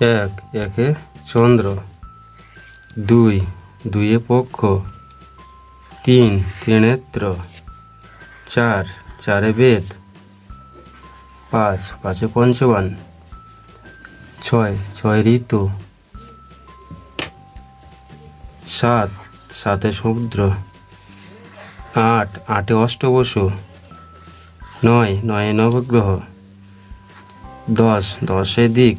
এক, একে চন্দ্র। দুই, দুইয়ে পক্ষ। তিন, ত্রিনেত্র। চার, চারে বেদ। পাঁচ, পাঁচে পঞ্চবান। ছয় ছয় ঋতু। সাত, সাতে সমুদ্র। আট, আটে অষ্টবসু। নয় নয় নবগ্রহ। দশ, দশে দিক।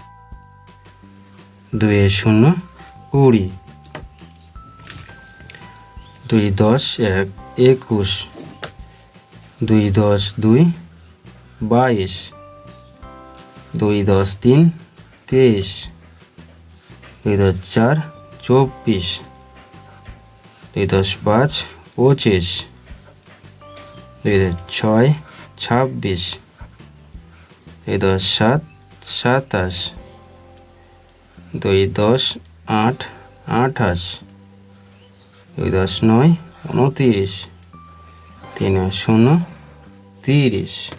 দুই শূন্য, কুড়ি। দুই দশ এক একুশ। দুই দশ দুই, বাইশ। দুই দশ তিন, তেইশ। দুই দশ চার, চব্বিশ। দুই দশ পাঁচ, পঁচিশ। দুই দশ ছয়, ছাব্বিশ। দুই দশ সাত, সাতাশ। দুই দশ আট আঠাশ। দুই দশ নয় উনত্রিশ। তিন শূন্য তিরিশ।